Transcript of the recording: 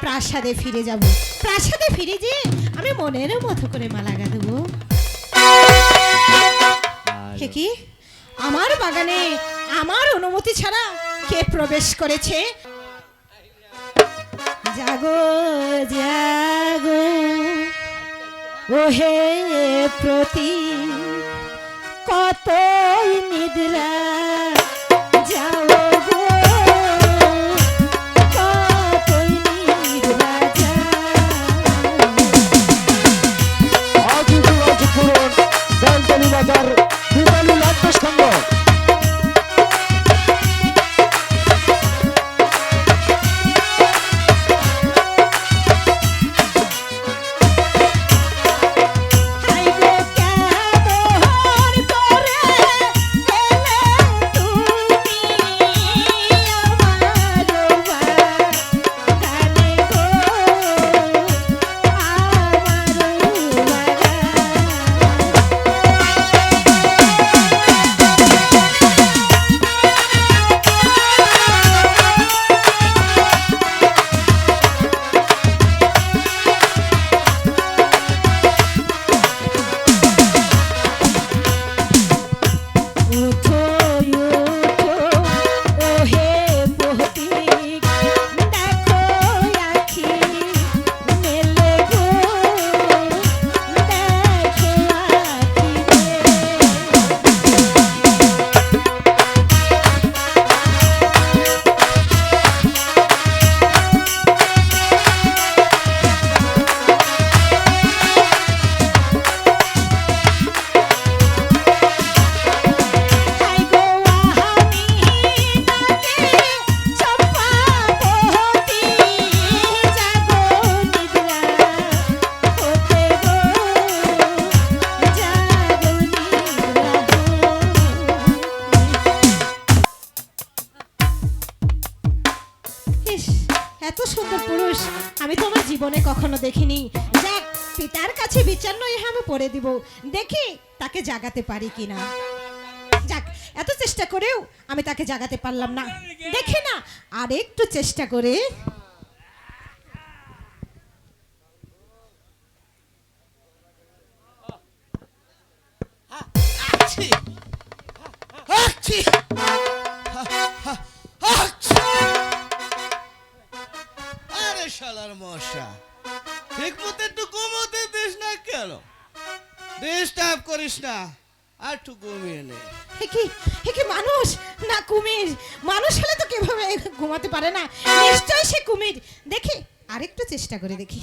প্রাসাদে ফিরে যাব। প্রাসাদে ফিরে যে আমি মনের মতো করে মালা গাঁদবো। কি? আমার বাগানে আমার অনুমতি ছাড়া কে প্রবেশ করেছে? জাগো জাগো। ওহে প্রতি কত নিদ্রা। এত সুন্দর পুরুষ আমি তো আমার জীবনে কখনো দেখিনি। যাক, পিতার কাছে বিচার নয় আমি পড়ে দিব। দেখি তাকে জাগাতে পারি কিনা। যাক, এত চেষ্টা করেও আমি তাকে জাগাতে পারলাম না। দেখি না, আর একটু চেষ্টা করে। আছি আছি না ডিস্টার্ব করিস না, আর একটু ঘুমিয়ে নে। কি কি মানুষ? না, কুমির। মানুষ হলে তো কীভাবে ঘুমাতে পারে না? নিশ্চয়ই সে কুমির। দেখি, আরেকটু চেষ্টা করে দেখি।